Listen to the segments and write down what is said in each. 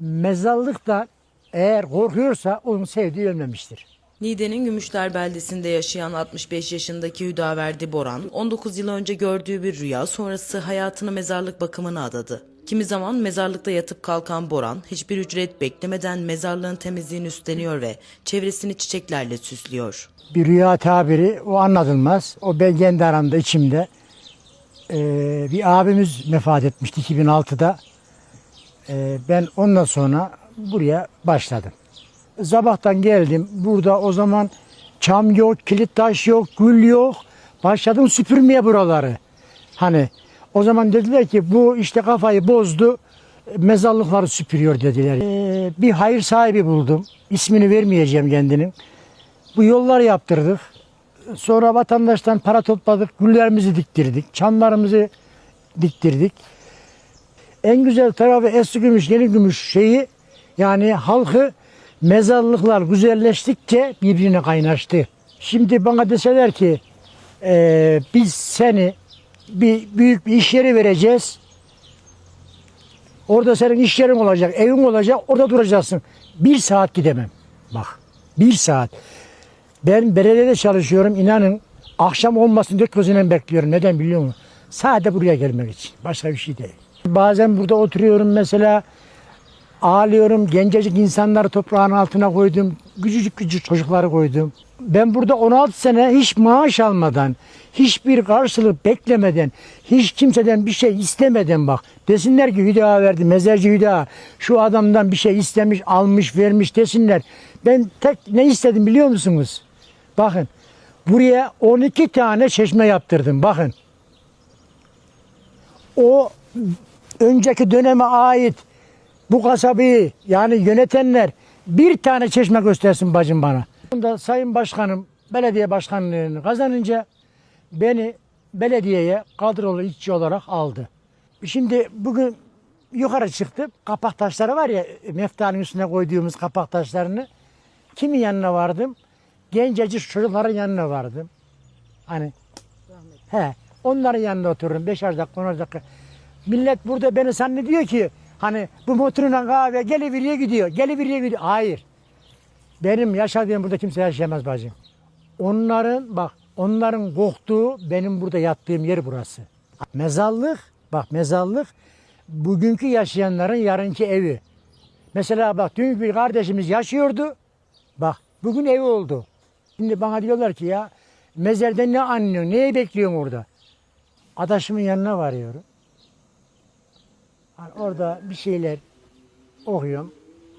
Mezarlıktan eğer korkuyorsa onun sevdiği ölmemiştir. Niğde'nin Gümüşler beldesinde yaşayan 65 yaşındaki Hüdaverdi Boran, 19 yıl önce gördüğü bir rüya sonrası hayatını mezarlık bakımına adadı. Kimi zaman mezarlıkta yatıp kalkan Boran, hiçbir ücret beklemeden mezarlığın temizliğini üstleniyor ve çevresini çiçeklerle süslüyor. Bir rüya tabiri o anlatılmaz. O ben kendi aramda içimde. Ee, bir abimiz vefat etmişti 2006'da. Ee, ben ondan sonra buraya başladım. Sabahtan geldim. Burada o zaman çam yok, kilit taş yok, gül yok. Başladım süpürmeye buraları. Hani o zaman dediler ki bu işte kafayı bozdu. Mezarlıkları süpürüyor dediler. Ee, bir hayır sahibi buldum. İsmini vermeyeceğim kendinin. Bu yollar yaptırdık. Sonra vatandaştan para topladık. Güllerimizi diktirdik. Çamlarımızı diktirdik. En güzel tarafı eski gümüş, yeni gümüş şeyi yani halkı mezarlıklar güzelleştikçe birbirine kaynaştı. Şimdi bana deseler ki eee, biz seni bir büyük bir iş yeri vereceğiz. Orada senin iş yerin olacak, evin olacak, orada duracaksın. Bir saat gidemem. Bak, bir saat. Ben belediyede çalışıyorum, inanın akşam olmasın dört gözüyle bekliyorum. Neden biliyor musun? Sadece buraya gelmek için. Başka bir şey değil. Bazen burada oturuyorum mesela, ağlıyorum. Gencecik insanları toprağın altına koydum. Küçücük küçük çocukları koydum. Ben burada 16 sene hiç maaş almadan, hiçbir karşılık beklemeden, hiç kimseden bir şey istemeden bak. Desinler ki Hüda verdi, mezarcı Hüda şu adamdan bir şey istemiş, almış, vermiş desinler. Ben tek ne istedim biliyor musunuz? Bakın buraya 12 tane çeşme yaptırdım bakın. O önceki döneme ait bu kasabayı yani yönetenler bir tane çeşme göstersin bacım bana. Bunda Sayın Başkanım belediye başkanlığını kazanınca beni belediyeye kadrolu işçi olarak aldı. Şimdi bugün yukarı çıktım. Kapak taşları var ya meftanın üstüne koyduğumuz kapak taşlarını. Kimin yanına vardım? Gencecik çocukların yanına vardım. Hani he onların yanında otururum. Beşer dakika, onar dakika. Millet burada beni zannediyor ki hani bu motoruna kahve geliveriye gidiyor, geliveriye gidiyor. Hayır. Benim yaşadığım burada kimse yaşayamaz bacım. Onların bak onların korktuğu benim burada yattığım yer burası. Mezarlık bak mezarlık bugünkü yaşayanların yarınki evi. Mesela bak dün bir kardeşimiz yaşıyordu. Bak bugün evi oldu. Şimdi bana diyorlar ki ya mezarda ne anlıyorsun, neyi bekliyorsun orada? Adaşımın yanına varıyorum. Hani orada bir şeyler okuyorum.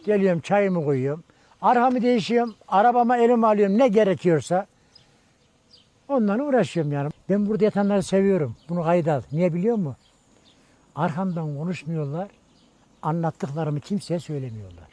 Geliyorum çayımı koyuyorum. Arhamı değişiyorum. Arabama elime alıyorum ne gerekiyorsa. Ondan uğraşıyorum yani. Ben burada yatanları seviyorum. Bunu kayda al. Niye biliyor musun? Arkamdan konuşmuyorlar. Anlattıklarımı kimseye söylemiyorlar.